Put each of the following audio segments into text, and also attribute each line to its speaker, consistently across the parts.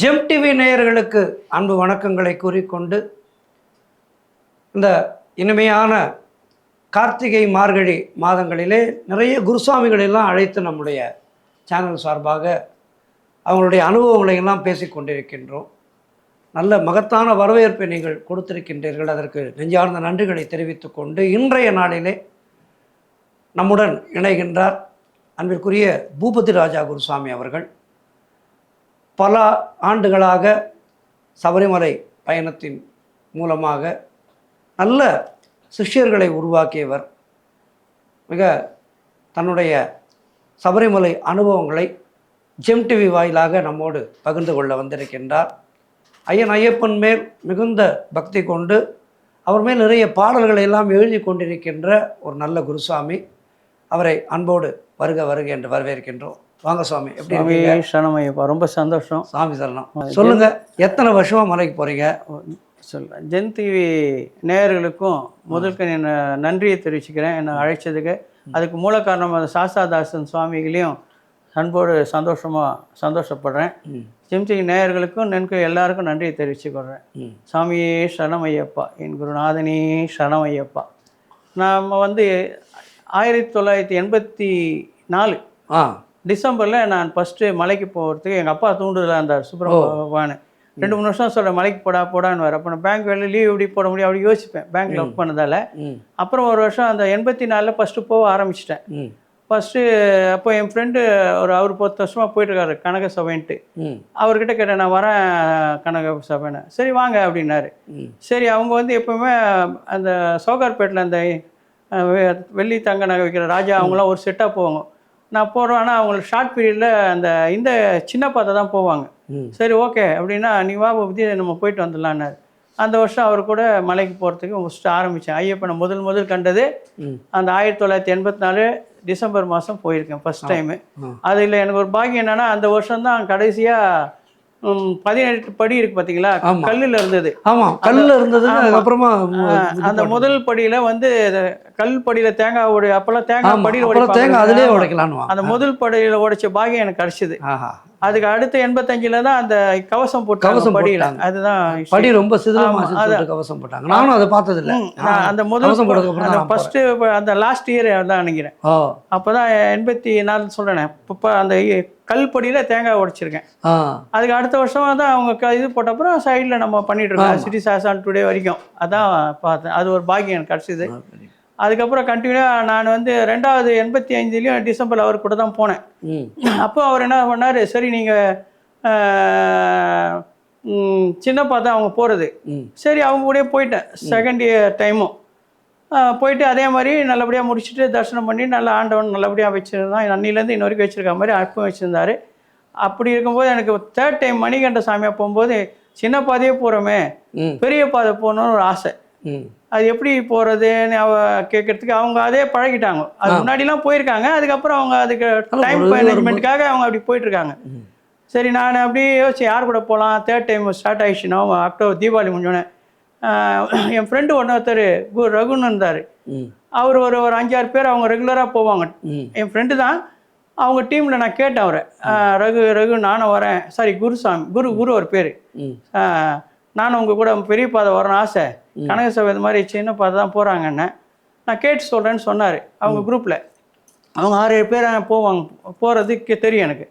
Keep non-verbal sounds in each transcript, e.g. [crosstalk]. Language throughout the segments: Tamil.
Speaker 1: ஜெம் டிவி நேயர்களுக்கு அன்பு வணக்கங்களை கூறிக்கொண்டு இந்த இனிமையான கார்த்திகை மார்கழி மாதங்களிலே நிறைய குருசாமிகளெல்லாம் அழைத்து நம்முடைய சேனல் சார்பாக அவங்களுடைய அனுபவங்களை எல்லாம் பேசிக்கொண்டிருக்கின்றோம் நல்ல மகத்தான வரவேற்பை நீங்கள் கொடுத்திருக்கின்றீர்கள். அதற்கு நெஞ்சார்ந்த நன்றிகளை தெரிவித்துக்கொண்டு இன்றைய நாளிலே நம்முடன் இணைகின்றார் அன்பிற்குரிய பூபதி ராஜா குருசாமி அவர்கள். பல ஆண்டுகளாக சபரிமலை பயணத்தின் மூலமாக நல்ல சிஷ்யர்களை உருவாக்கியவர். மிக தன்னுடைய சபரிமலை அனுபவங்களை ஜெம் டிவி வாயிலாக நம்மோடு பகிர்ந்து கொள்ள வந்திருக்கின்றார். ஐயன் ஐயப்பன் மேல் மிகுந்த பக்தி கொண்டு அவர் மேல் நிறைய பாடல்களை எல்லாம் எழுதி கொண்டிருக்கின்ற ஒரு நல்ல குருசாமி அவரை அன்போடு வருக வருக என்று வரவேற்கின்றோம். வாங்க சுவாமி எப்படி
Speaker 2: சரணமையப்பா ரொம்ப சந்தோஷம்.
Speaker 1: சாமி சரணம். சொல்லுங்க எத்தனை வருஷமா மலைக்கு போறீங்க?
Speaker 2: சொல்கிறேன் ஜென் டிவி நேயர்களுக்கும் முதல்க்கு நான் நன்றியை தெரிவிச்சுக்கிறேன் என்னை அழைச்சதுக்கு. அதுக்கு மூல காரணம் அந்த சாஸ்தாதாசன் சுவாமிகளையும் அன்போடு சந்தோஷமாக சந்தோஷப்படுறேன்.
Speaker 1: ம்.
Speaker 2: ஜெம் டிவி நேயர்களுக்கும் நன்கு எல்லாருக்கும் நன்றியை தெரிவிச்சுக்கொள்கிறேன். சாமியே சரணமையப்பா என் குருநாதனே சரணமையப்பா. நாம் வந்து ஆயிரத்தி தொள்ளாயிரத்தி எண்பத்தி நாலு
Speaker 1: ஆ.
Speaker 2: டிசம்பரில் நான் ஃபஸ்ட்டு மலைக்கு போகிறதுக்கு எங்கள் அப்பா தூண்டுதலாக இருந்தார் சுப்பிரமணியன் ரெண்டு மூணு வருஷம் சொல்கிறேன் மலைக்கு போடா போடான்னு வர. அப்போ நான் பேங்க் வேலை லீவ் எப்படி போட முடியும் அப்படி யோசிப்பேன் பேங்க்கில் ஒர்க் பண்ணதால். அப்புறம் ஒரு வருஷம் அந்த எண்பத்தி நாலில் ஃபஸ்ட்டு போக ஆரம்பிச்சிட்டேன். ஃபஸ்ட்டு அப்போ என் ஃப்ரெண்டு ஒரு அவர் பத்து வருஷமாக போயிட்டுருக்காரு கனக சபைன்ட்டு. அவர்கிட்ட கேட்டேன் நான் வரேன் கனக சபைன்னு. சரி வாங்க அப்படின்னாரு. சரி அவங்க வந்து எப்பவுமே அந்த சோகார்பேட்டில் அந்த வெள்ளி தங்க நகை விற்கிற ராஜா அவங்களாம் ஒரு செட்டாக போவாங்க. நான் போகிறேன் ஆனால் அவங்களுக்கு ஷார்ட் பீரியடில் அந்த இந்த சின்ன பாத்தை தான் போவாங்க. சரி ஓகே அப்படின்னா நீ வா புத்தி நம்ம போயிட்டு வந்துடலான்னாரு அந்த வருஷம் அவர் கூட மலைக்கு போகிறதுக்கு ஃபஸ்ட்டு ஆரம்பித்தேன் ஐயப்பனை முதல் முதல் கண்டது அந்த ஆயிரத்தி தொள்ளாயிரத்தி எண்பத்தி நாலு டிசம்பர் மாதம் போயிருக்கேன் ஃபஸ்ட் டைமு. அதில் எனக்கு ஒரு பாக்கியம் என்னென்னா அந்த வருஷம் தான் கடைசியாக பதினெட்டு படி இருக்கு பார்த்தீங்களா
Speaker 1: ஆமா.
Speaker 2: கல்லில் இருந்தது
Speaker 1: ஆமா கல்லுல இருந்தது
Speaker 2: ஆஹ் அந்த முதல் படியில வந்து கல் படியில தேங்காய் உடை அப்பெல்லாம் தேங்காய் படியில
Speaker 1: அப்புறம். தேங்காய் அதுலயே
Speaker 2: ஆமா.
Speaker 1: உடைக்கலான்னு
Speaker 2: அந்த முதல் படியில உடைச்ச பாகியம் எனக்கு கிடைச்சது
Speaker 1: ஆஹா
Speaker 2: அதுக்கு அடுத்து எண்பத்தஞ்சுல தான் அந்த கவசம் போட்டாங்க
Speaker 1: கவசம்
Speaker 2: படியில.
Speaker 1: போட்டாங்க.
Speaker 2: அதுதான்.
Speaker 1: படி ரொம்ப சிதிலமா
Speaker 2: ஆமா,
Speaker 1: சொல்லிட்டு கவசம் போட்டாங்க. நானும் அதை பார்த்தது இல்ல
Speaker 2: அந்த முதல்
Speaker 1: கவசம் போட்டதுக்கு தான்
Speaker 2: ஃபர்ஸ்ட் அந்த லாஸ்ட் இயர் தான் நினைக்கிறேன்.
Speaker 1: ஓ.
Speaker 2: அப்பதான் எண்பத்தி நாலு சொல்றேன். இப்போ அந்த கல் படியில தேங்காய் உடைச்சிருக்கேன். அதுக்கு அடுத்த வருஷம் தான் அவங்க இது போட்ட அப்புறம் சைடில் நம்ம பண்ணிட்டு இருக்கோம். சிட்டி சாசான் டுடே வரைக்கும். அதான் பார்த்தேன். அது ஒரு பாக்கியம் எனக்கு கிடச்சிது. அதுக்கப்புறம் கண்டினியூவாக நான் வந்து ரெண்டாவது எண்பத்தி ஐந்துலேயும் டிசம்பர் அவர் கூட தான் போனேன். அப்போ அவர் என்ன பண்ணார் சரி நீங்கள் சின்னப்பா தான் அவங்க போகிறது சரி அவங்க கூடயே போயிட்டேன் செகண்ட் இயர் டைமும் போயிட்டு அதே மாதிரி நல்லபடியாக முடிச்சுட்டு தரிசனம் பண்ணி நல்லா ஆண்டவன் நல்லபடியாக வச்சுருந்தான். அன்னிலேருந்து இன்ன வரைக்கும் வச்சுருக்க மாதிரி அப்போ வச்சுருந்தாரு. அப்படி இருக்கும்போது எனக்கு தேர்ட் டைம் மணிகண்ட சாமியாக போகும்போது சின்ன பாதையே போகிறோமே பெரிய பாதை போகணுன்னு ஒரு ஆசை. அது எப்படி போகிறதுன்னு அவ கேட்கறதுக்கு அவங்க அதே பழகிட்டாங்க. அது முன்னாடிலாம் போயிருக்காங்க அதுக்கப்புறம் அவங்க அதுக்கு டைம் மேனேஜ்மெண்ட்டுக்காக அவங்க அப்படி போயிட்டு இருக்காங்க
Speaker 1: ம்.
Speaker 2: சரி நான் அப்படியே யோசிச்சு யார் கூட போகலாம் தேர்ட் டைம் ஸ்டார்ட் ஆயிடுச்சுன்னா அக்டோபர் தீபாவளி முடிஞ்சோடனே என் ஃப்ரெண்டு ஒருத்தர் குரு ரகுன்னு இருந்தார். அவர் ஒரு ஒரு அஞ்சாறு பேர் அவங்க ரெகுலராக போவாங்க. என் ஃப்ரெண்டு தான். அவங்க டீமில் நான் கேட்டேன் அவரை. ரகு ரகு நானும் வரேன். சாரி குருசாமி குரு குரு ஒரு பேர். நானும் உங்கள் கூட பெரிய பாதை வரணும் ஆசை. கனக சபை இது மாதிரி சின்ன பாதை தான் போகிறாங்கன்னு நான் கேட்டு சொல்கிறேன்னு சொன்னார் அவங்க குரூப்பில் அவங்க ஆறு ஏழு பேர் போவாங்க. போகிறதுக்கு தெரியும் எனக்கு.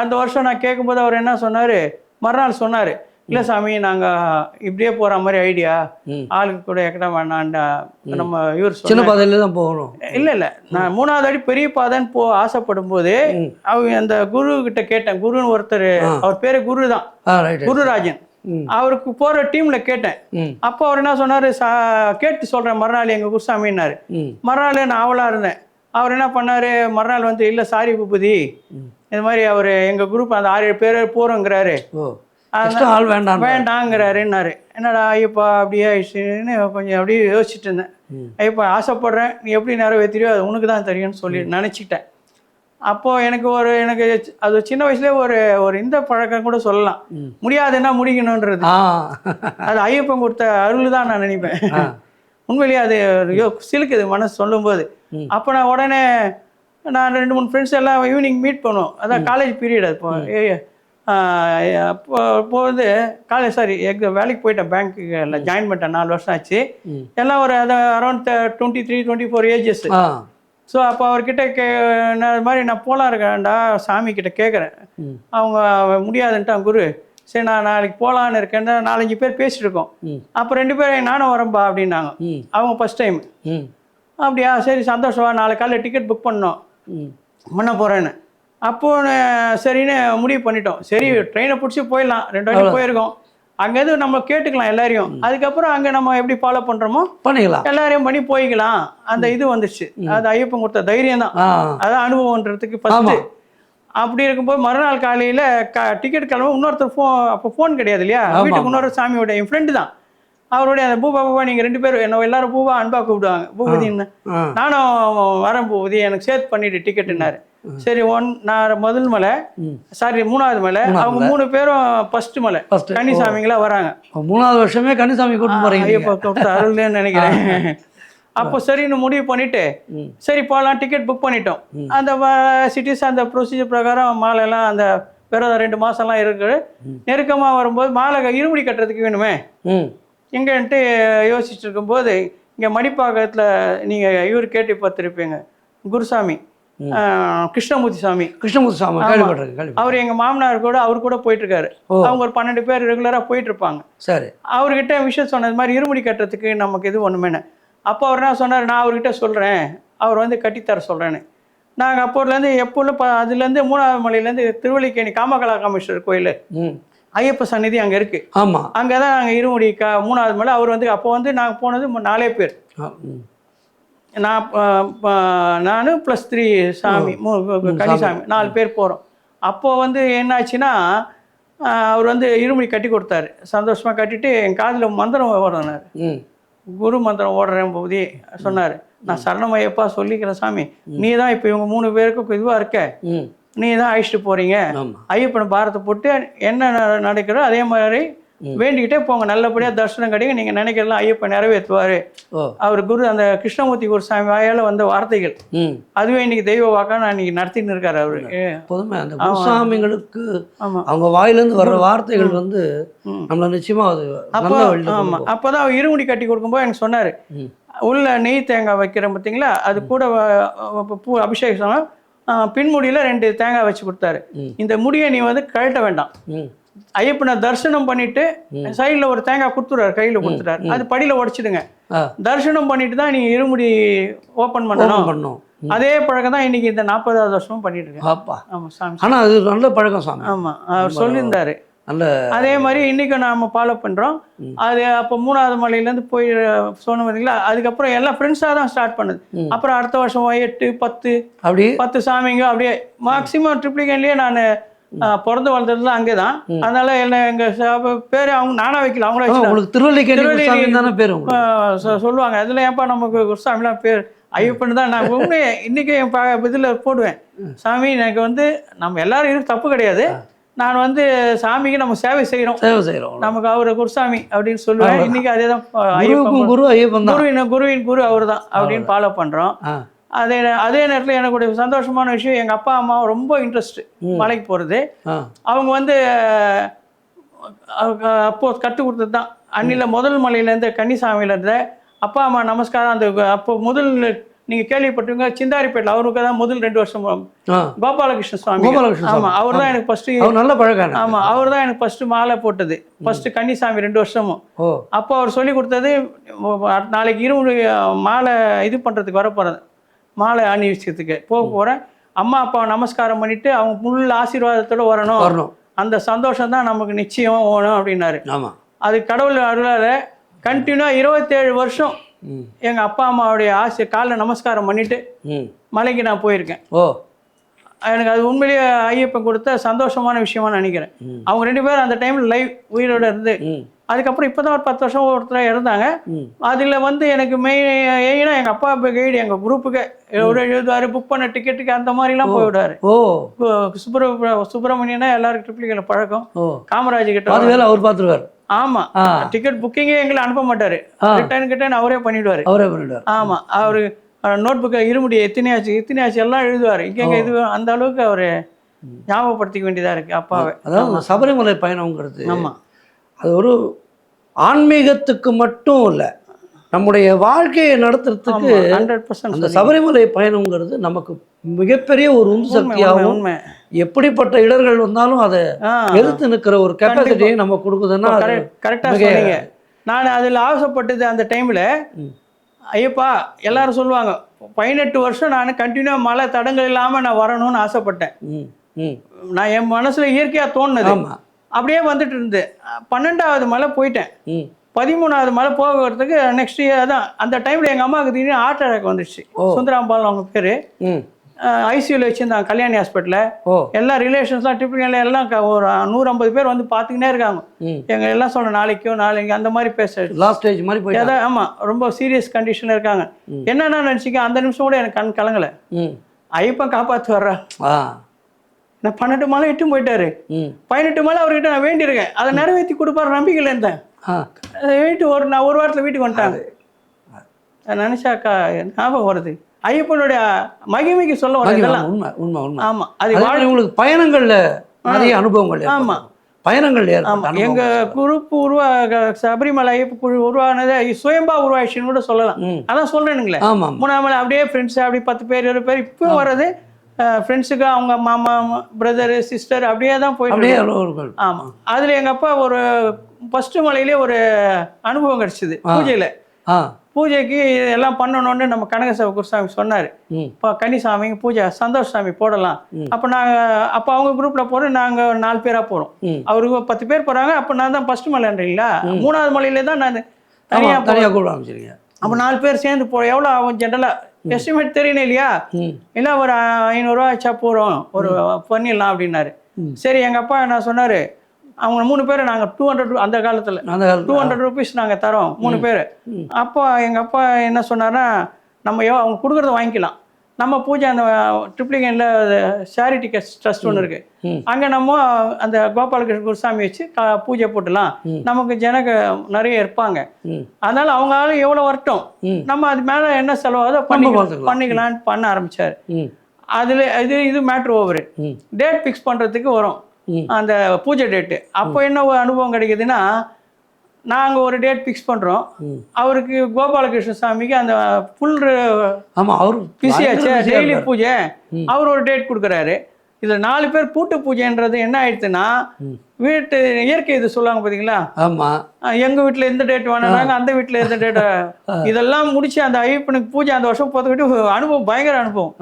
Speaker 2: அந்த வருஷம் நான் கேட்கும்போது அவர் என்ன சொன்னார்? மறுநாள் சொன்னார். இல்லை சாமி நாங்கள் இப்படியே போகிற மாதிரி ஐடியா. ஆளுக்கு கூட எக்கடா வேணான்டா நம்ம இவர்
Speaker 1: சின்ன பாதையில தான் போகணும்.
Speaker 2: இல்லை இல்லை. நான் மூணாவது அடி பெரிய பாதைன்னு போ ஆசைப்படும் போது. அவங்க அந்த குரு கிட்ட கேட்டேன். குருன்னு ஒருத்தர். அவர் பேரு குரு தான் குருராஜன். அவருக்கு போகிற டீமில் கேட்டேன். அப்போ அவர் என்ன சொன்னார்? கேட்டு சொல்கிறேன் மறுநாள் எங்கள் குருசாமின்னாரு. மறுநாள் நான் ஆவலாக இருந்தேன். அவர் என்ன பண்ணார்? மறுநாள் வந்து இல்லை சாரி பூபதி. இது மாதிரி அவர் எங்கள் குரூப் அந்த ஆறு ஏழு பேர்
Speaker 1: எக்ஸ்ட்ரா ஆள் வேண்டாம்
Speaker 2: வேண்டாங்கிறாருன்னாரு. என்னடா ஐயப்பா அப்படியே ஆயிடுச்சுன்னு கொஞ்சம் அப்படியே யோசிச்சுட்டு இருந்தேன். ஐயப்பா ஆசைப்படுறேன். நீ எப்படி நிறைவேற்றியோ அது உனக்கு தான் தெரியும்னு சொல்லி நினச்சிக்கிட்டேன். அப்போது எனக்கு ஒரு எனக்கு அது சின்ன வயசுலேயே ஒரு ஒரு இந்த பழக்கம் கூட சொல்லலாம். முடியாதுன்னா முடிக்கணுன்றது அது ஐயப்பன் கொடுத்த அருள் தான் நான் நினைப்பேன். உண்மையிலேயே அது ஐயோ சிலுக்குது மனசு சொல்லும்போது. அப்போ நான் உடனே நான் ரெண்டு மூணு ஃப்ரெண்ட்ஸ் எல்லாம் ஈவினிங் மீட் பண்ணுவோம். அதான் காலேஜ் பீரியட் அப்போ அப்போ வந்து காலேஜ் சாரி எங்க வேலைக்கு போயிட்டேன். பேங்க்குல ஜாயின் பண்ணிட்டேன். நாலு வருஷம் ஆச்சு. எல்லாம் ஒரு அது around twenty three twenty four ages so அப்போ அவர்கிட்ட கே நான் இது மாதிரி நான் போகலாம் இருக்கேன்டா சாமி கிட்ட கேட்குறேன். அவங்க முடியாதுன்ட்டான் குரு. சரி நான் நாளைக்கு போகலான்னு இருக்கேன் நாலஞ்சு பேர் பேசிட்டு இருக்கோம். அப்போ ரெண்டு பேரும் நானும் வரேன்பா அப்படின்னாங்க. அவங்க ஃபஸ்ட் டைம் அப்படியா சரி சந்தோஷமா நாளை காலையில் டிக்கெட் புக் பண்ணோம். பண்ண போகிறேன்னு அப்போ நான் சரின்னு முடிவு பண்ணிட்டோம். சரி ட்ரெயினை பிடிச்சி போயிடலாம். ரெண்டு வாட்டி போயிருக்கோம். அங்கேருந்து நம்ம கேட்டுக்கலாம் எல்லாரையும். அதுக்கப்புறம் அங்கே நம்ம எப்படி ஃபாலோ பண்ணுறோமோ
Speaker 1: பண்ணிக்கலாம்.
Speaker 2: எல்லாரையும் பண்ணி போய்க்கலாம். அந்த இது வந்துச்சு. அது ஐயப்பன் கொடுத்த தைரியம் தான். அதான் அனுபவம்ன்றதுக்கு. ஃபஸ்ட்டு அப்படி இருக்கும்போது மறுநாள் காலையில் க டிக்கெட் கிளம்ப இன்னொருத்தர் ஃபோன் அப்போ ஃபோன் கிடையாது இல்லையா. வீட்டுக்கு இன்னொரு சாமியோட என் ஃப்ரெண்டு தான். அவருடைய அந்த பூபா பூபா நீங்கள் ரெண்டு பேரும் என்ன எல்லாரும் பூபா அன்பா கூப்பிடுவாங்க. பூபதின்னு நானும் வரேன் பூபதி எனக்கு சேர்த்து பண்ணிட்டு டிக்கெட்டுனாரு சரி ஒன் நான் முதல் மலை. சாரி மூணாவது மலை. அவங்க மூணு பேரும் ஃபர்ஸ்ட் மலை. கன்னிசாமிங்களா வராங்க.
Speaker 1: மூணாவது வருஷமே கன்னிசாமி கூட்டிட்டு போறீங்க
Speaker 2: அருள்னு நினைக்கிறேன். அப்போ சரின்னு முடிவு பண்ணிட்டு. சரி போகலாம் டிக்கெட் புக் பண்ணிட்டோம். அந்த சிட்டிஸ் அந்த ப்ரொசீஜர் பிரகாரம் மாலைலாம் அந்த விரதம் ரெண்டு மாசம்லாம் இருக்கு நெருக்கமாக வரும்போது மாலை இருமுடி கட்டுறதுக்கு வேணுமே. எங்கன்ட்டு யோசிச்சுட்டு இருக்கும்போது இங்கே மணிப்பாக்கத்தில் நீங்கள் இவர் கேட்டு பார்த்துருப்பீங்க. குருசாமி. கிருஷ்ணமூர்த்தி சாமி.
Speaker 1: கிருஷ்ணமூர்த்தி சாமி கேள்விப்பட்டிருக்கேன்
Speaker 2: அவர் எங்கள் மாமனார் கூட அவர் கூட போயிட்டு இருக்காரு. அவங்க ஒரு பன்னெண்டு பேர் ரெகுலராக போயிட்டு இருப்பாங்க
Speaker 1: சரி.
Speaker 2: அவர்கிட்ட விஷயம் சொன்னது மாதிரி இருமுடி கட்டுறதுக்கு நமக்கு இது ஒன்றுமேனு அப்போ அவர் என்ன சொன்னார்? நான் அவர்கிட்ட சொல்கிறேன் அவர் வந்து கட்டித்தர சொல்கிறேன்னு நாங்கள் அப்போலேருந்து எப்போதும் ப அதுலேருந்து மூணாவது மலையிலேருந்து திருவள்ளிக்கேணி காமகலா காமேஸ்வரர் கோயில். ஐயப்ப சந்நிதி அங்கே இருக்குது
Speaker 1: ஆமா.
Speaker 2: அங்கே தான் நாங்கள் இருமுடி க மூணாவது மலை. அவர் வந்து அப்போ வந்து நாங்கள் போனது நாலே பேர். நான் நான் ப்ளஸ் த்ரீ சாமி கனிசாமி நாலு பேர் போகிறோம் அப்போது வந்து என்னாச்சுன்னா அவர் வந்து இருமுடி கட்டி கொடுத்தாரு. சந்தோஷமாக கட்டிட்டு என் காதில் மந்திரம் ஓடுனார். குரு மந்திரம் ஓடுறேன் போதே சொன்னார். நான் சரணமையப்பா சொல்லிக்கிறேன் சாமி. நீ தான் இப்போ இவங்க மூணு பேருக்கும் இதுவாக இருக்க. நீ தான் அழைச்சிட்டு போகிறீங்க ஐயப்பன் பாரத்தை போட்டு என்ன நடக்கிறோ அதே மாதிரி வேண்டிக்கிட்டே போங்க. நல்லபடியாக தரிசனம் கிடைக்கும் நீங்கள் நினைக்கிறதெல்லாம் ஐயப்பன் நிறைவேற்றுவார். அவர் குரு அந்த கிருஷ்ணமூர்த்தி குருசாமி வாயால் வந்த வார்த்தைகள். அதுவே இன்னைக்கு தெய்வ வாக்கா நான் இன்னைக்கு நடத்தின்னு இருக்காரு அவரு.
Speaker 1: பொதுமே. அந்த குருசாமிங்களுக்கு
Speaker 2: ஆமாம்
Speaker 1: அவங்க வாயிலிருந்து வர்ற வார்த்தைகள் வந்து. நம்மள நிச்சயமா அது
Speaker 2: அப்போ ஆமாம் அப்போ தான் இருமுடி கட்டி கொடுக்கும்போது எனக்கு சொன்னார். உள்ள நெய் தேங்காய் வைக்கிறேன் பார்த்தீங்களா அது கூட பூ அபிஷேகம் பின்முடியில் ரெண்டு தேங்காய் வச்சு கொடுத்தாரு. இந்த முடியை நீ வந்து கழட்ட வேண்டாம். ஐயப்பனை தரிசனம் பண்ணிட்டு சைடில் ஒரு தேங்காய் கொடுத்துறாரு கையில் கொடுத்துட்டாரு. அது படியில் உடைச்சிடுங்க. தரிசனம் பண்ணிட்டு தான் நீ இருமுடி ஓப்பன் பண்ணணும்.
Speaker 1: பண்ணோம்
Speaker 2: அதே பழக்கம் தான் இன்னைக்கு இந்த நாற்பதாவது வருஷமும் பண்ணிட்டு இருக்கேன்.
Speaker 1: அப்பா.
Speaker 2: ஆமாம் சாமி
Speaker 1: ஆனா அது நல்ல பழக்கம் சாமி.
Speaker 2: ஆமாம் அவர் சொல்லியிருந்தாரு. அதே மாதிரி இன்னைக்கு நாம ஃபாலோ பண்றோம். அது அப்போ மூணாவது மலையிலேருந்து போய் சொன்ன பார்த்தீங்களா அதுக்கப்புறம் எல்லாம் ஃப்ரெண்ட்ஸாக தான் ஸ்டார்ட் பண்ணுது. அப்புறம் அடுத்த வருஷம் எட்டு பத்து
Speaker 1: அப்படி?
Speaker 2: பத்து சாமிங்க அப்படியே மேக்ஸிமம் ட்ரிப்ளிகன்லேயே நான் பிறந்து வளர்ந்ததுலாம் அங்கே தான் அதனால என்ன எங்கள் பேர் அவங்க நானா வைக்கல அவங்கள
Speaker 1: உங்களுக்கு தானே பேர்
Speaker 2: சொல்லுவாங்க. அதில் ஏன்ப்பா நமக்கு குருசாமிலாம் பேர்? ஐயப்பன் தான். நான் உண்மையை இன்னைக்கு என் ப இதில் போடுவேன். சாமி எனக்கு வந்து நம்ம எல்லாரும் இருக்கு தப்பு கிடையாது. நான் வந்து சாமிக்கு நம்ம சேவை செய்கிறோம்
Speaker 1: சேவை செய்யறோம்.
Speaker 2: நமக்கு அவர் குருசாமி அப்படின்னு சொல்லுவேன். இன்னைக்கு அதே தான்
Speaker 1: குருவுக்கும் குரு ஐயப்பன்
Speaker 2: குருவின் குருவின் குரு அவர். தான் அப்படின்னு ஃபாலோ பண்ணுறோம் அதே அதே நேரத்தில் எனக்கு ஒரு சந்தோஷமான விஷயம் எங்கள் அப்பா அம்மா ரொம்ப இன்ட்ரெஸ்ட் மலைக்கு போகிறது அவங்க வந்து அவங்க அப்போ கற்றுக் கொடுத்தது தான் அன்னில முதல் மலையிலேருந்து கன்னிசாமியிலேருந்து அப்பா அம்மா நமஸ்காரம் அந்த அப்போ முதல் நீங்கள் கேள்விப்பட்டவங்க சிந்தாரிப்பேட்டில் அவருக்கு தான் முதல் ரெண்டு வருஷம் கோபாலகிருஷ்ண சுவாமி. ஆமாம் அவர் தான் எனக்கு ஃபஸ்ட்டு
Speaker 1: நல்ல பழக்கம்
Speaker 2: ஆமாம் அவர் தான் எனக்கு ஃபஸ்ட்டு மாலை போட்டது. ஃபஸ்ட்டு கன்னிசாமி ரெண்டு வருஷமும். அப்போ அவர் சொல்லி கொடுத்தது நாளைக்கு இருமுடி மாலை இது பண்ணுறதுக்கு வர போகிறேன் மாலை அணிவிச்சதுக்கு போக போகிறேன் அம்மா அப்பா நமஸ்காரம் பண்ணிட்டு அவங்க முள் ஆசீர்வாதத்தோட வரணும்.
Speaker 1: வரணும்.
Speaker 2: அந்த சந்தோஷம் தான் நமக்கு நிச்சயம் வேணும் அப்படின்னாரு.
Speaker 1: ஆமா.
Speaker 2: அது கடவுள் அருளால் கண்டினியூவாக இருபத்தேழு வருஷம் எங்கள் அப்பா அம்மாவுடைய ஆசை காலில் நமஸ்காரம் பண்ணிட்டு மலைக்கு நான் போயிருக்கேன்.
Speaker 1: ஓ.
Speaker 2: எனக்கு அது உண்மையிலேயே ஐயப்பன் கொடுத்த சந்தோஷமான விஷயமா நினைக்கிறேன். அவங்க ரெண்டு பேரும் அந்த டைமில் லைவ் உயிரோட இருந்து அதுக்கப்புறம் இப்போ தான் ஒரு பத்து வருஷம் ஒருத்தர் இறந்தாங்க
Speaker 1: ம்.
Speaker 2: அதில் வந்து எனக்கு மெயின் ஏன்னா எங்கள் அப்பா கைடு எங்கள் குரூப்புக்கு ஒரு எழுதுவார் புக் பண்ண டிக்கெட்டுக்கு அந்த மாதிரிலாம் போய்விடுவார்
Speaker 1: ஓ.
Speaker 2: சுப்பிர சுப்பிரமணியனா எல்லாருக்கும் ட்ரிப்ளிகளை பழக்கம். காமராஜ் கிட்ட
Speaker 1: அவர் பார்த்துருவார்.
Speaker 2: ஆமா. டிக்கெட் புக்கிங்கே எங்களை அனுப்ப மாட்டாரு. ரிட்டர்ன் கிட்டர்ன் அவரே பண்ணிடுவாரு.
Speaker 1: அவரே பண்ணிடுவார்.
Speaker 2: ஆமா. அவரு நோட் புக்கை இருமுடி எத்தனையாச்சு எத்தனையாச்சு எல்லாம் எழுதுவார். இங்கே இது அந்த அளவுக்கு அவர் ஞாபகப்படுத்திக்க வேண்டியதாக இருக்குது அப்பாவை.
Speaker 1: அதாவது சபரிமலை பயணம்ங்கிறது
Speaker 2: ஆமாம்
Speaker 1: அது ஒரு ஆன்மீகத்துக்கு மட்டும் இல்லை நம்முடைய வாழ்க்கையை நடத்துறதுக்கு
Speaker 2: ஹண்ட்ரட் பர்சன்ட்
Speaker 1: அந்த சபரிமலை பயணம்ங்கிறது நமக்கு மிகப்பெரிய ஒரு உந்து சக்தியாகவும்
Speaker 2: உண்மை
Speaker 1: எப்படிப்பட்ட இடர்கள் வந்தாலும் அதை எதிர்த்து நிற்கிற ஒரு கெப்பாசிட்டியை நம்ம கொடுக்குதுன்னா
Speaker 2: கரெக்டாக நான் அதில் ஆசைப்பட்டது அந்த டைமில். ஐயப்பா எல்லாரும் சொல்லுவாங்க பதினெட்டு வருஷம் நான் கண்டினியூவாக மழை தடங்கள் இல்லாமல் நான் வரணும்னு ஆசைப்பட்டேன். நான் என் மனசில் இயற்கையாக தோணுனது. அப்படியே வந்துட்டு இருந்து பன்னெண்டாவது மலை போயிட்டேன். பதிமூணாவது மலை போகிறதுக்கு நெக்ஸ்ட் இயர் தான். அந்த டைமில் எங்கள் அம்மாவுக்கு திடீர்னு ஹார்ட் அட்டாக் வந்துடுச்சு சுந்தராம்பால் அவங்க பேர். ஐசியூவில் வச்சுருந்தாங்க கல்யாணி ஹாஸ்பிட்டலில் எல்லா ரிலேஷன்ஸ்லாம் ட்ரிப்ளிகேல எல்லாம் ஒரு நூற்றம்பது பேர் வந்து பார்த்துக்கினே இருக்காங்க.
Speaker 1: ம்.
Speaker 2: எங்க எல்லாம் சொல்ல நாளைக்கோ நாளைக்கு அந்த மாதிரி பேச
Speaker 1: லாஸ்ட் ஸ்டேஜ் மாதிரி போயிட்டா
Speaker 2: ஏதோ ஆமாம் ரொம்ப சீரியஸ் கண்டிஷனில் இருக்காங்க. என்னென்ன நினச்சிக்க அந்த நிமிஷம் கூட எனக்கு கண் கலங்கலை. ஐயப்பன் காப்பாற்று வர்றா. நான் பன்னெண்டு மலை இட்டும் போயிட்டாரு. பதினெட்டு மலை அவர்கிட்ட நான் வேண்டியிருக்கேன். அதை நிறைவேற்றி கொடுப்பாரு நம்பிக்கையில் இருந்தேன். வீட்டு ஒரு நான் ஒரு வாரத்தில் வீட்டுக்கு வந்துட்டாங்க. நினைச்சாக்கா ஞாபகம் வருது. ஐயப்பனுடைய மகிமைக்கு சொல்ல வர இதெல்லாம்.
Speaker 1: உண்மை உண்மை உண்மை.
Speaker 2: ஆமா அது
Speaker 1: உங்களுக்கு பயணங்கள்ல நிறைய அனுபவங்கள்
Speaker 2: ஆமா.
Speaker 1: பயணங்கள்
Speaker 2: ஆமா
Speaker 1: ஏற்படும்
Speaker 2: எங்க குரூப் உருவா சபரிமலை ஐயப்ப குழு உருவானது சுயம்பா உருவாயிடுச்சுன்னு கூட சொல்லலாம். அதான் சொல்றேனுங்களே.
Speaker 1: ஆமா
Speaker 2: மூணாமலை அப்படியே ஃப்ரெண்ட்ஸ் அப்படி பத்து பேர் இருபது பேர் இப்போ வர்றது ஃப்ரெண்ட்ஸுக்கு அவங்க மாமா பிரதரு சிஸ்டர் அப்படியே தான் போயிட்டு ஆமா. அதுல எங்க அப்பா ஒரு ஃபர்ஸ்ட் மலையிலே ஒரு அனுபவம் கிடைச்சிது பூஜையில. பூஜைக்கு எல்லாம் பண்ணணும்னு நம்ம கனகசபை குருசாமி சொன்னார். இப்போ கன்னிசாமி பூஜை சந்தோஷ் சாமி போடலாம். அப்போ நாங்கள் அப்போ அவங்க குரூப்பில் போகிறோம் நாங்கள் நாலு பேராக போகிறோம் அவருக்கு பத்து பேர் போகிறாங்க அப்போ நான் தான் ஃபஸ்ட் மலைன்றீங்களா மூணாவது மலையில தான் நான் தனியாக
Speaker 1: தனியாக கூட ஆரம்பிச்சிருங்க
Speaker 2: அப்போ நாலு பேர் சேர்ந்து போ எவ்வளோ ஆகும் ஜென்ரலாக எஸ்டிமேட் தெரியணும் இல்லையா? இல்லை ஒரு ஐநூறுரூவா ஆச்சா போகிறோம் ஒரு பண்ணிடலாம் அப்படின்னாரு. சரி எங்கள் அப்பா என்ன சொன்னார்? அவங்க மூணு பேர் நாங்கள் டூ ஹண்ட்ரட் அந்த காலத்தில்
Speaker 1: அந்த
Speaker 2: டூ ஹண்ட்ரட் ருபீஸ் நாங்கள் தரோம் மூணு பேர். அப்போ எங்கள் அப்பா என்ன சொன்னார்னா நம்ம எவ்வளோ அவங்க கொடுக்குறத வாங்கிக்கலாம். நம்ம பூஜை அந்த ட்ரிப்ளிகேனில் சேரிட்டி ட்ரஸ்ட் ஒன்று இருக்குது. அங்கே நம்ம அந்த கோபாலகிருஷ்ண குருசாமி வச்சு பூஜை போட்டுலாம். நமக்கு ஜனங்க நிறைய இருப்பாங்க. அதனால அவங்க ஆளு எவ்வளோ வரட்டும். நம்ம அது மேலே என்ன செலவாதோ பண்ணிக்கலாம்.
Speaker 1: பார்த்துக்கலாம்.
Speaker 2: பண்ணிக்கலாம்னு பண்ண ஆரம்பிச்சார்.
Speaker 1: ம்.
Speaker 2: அதில் இது இது மேட்ரு ஓவர் டேட் ஃபிக்ஸ் பண்ணுறதுக்கு வரும். அந்த பூஜை டேட்டு அப்போ என்ன ஒரு அனுபவம் கிடைக்குதுன்னா நாங்கள் ஒரு டேட் ஃபிக்ஸ் பண்ணுறோம். அவருக்கு கோபாலகிருஷ்ண சாமிக்கு அந்த ஃபுல்
Speaker 1: ஆமா அவர்
Speaker 2: பிஸியாச்சு டெய்லி. பூஜை. அவர் ஒரு டேட் கொடுக்குறாரு. இதில் நாலு பேர் கூட்டு பூஜைன்றது என்ன ஆயிடுச்சுன்னா வீட்டு இயற்கை இது சொல்லுவாங்க பார்த்தீங்களா
Speaker 1: ஆமா.
Speaker 2: அஹ் எங்க வீட்ல எந்த டேட் வேணாங்க அந்த வீட்ல எந்த டேட் [laughs] இதெல்லாம் முடிச்சு அந்த ஐயப்பனுக்கு பூஜை அந்த வருஷம் பார்த்துக்கிட்டு அனுபவம் பயங்கர அனுபவம்.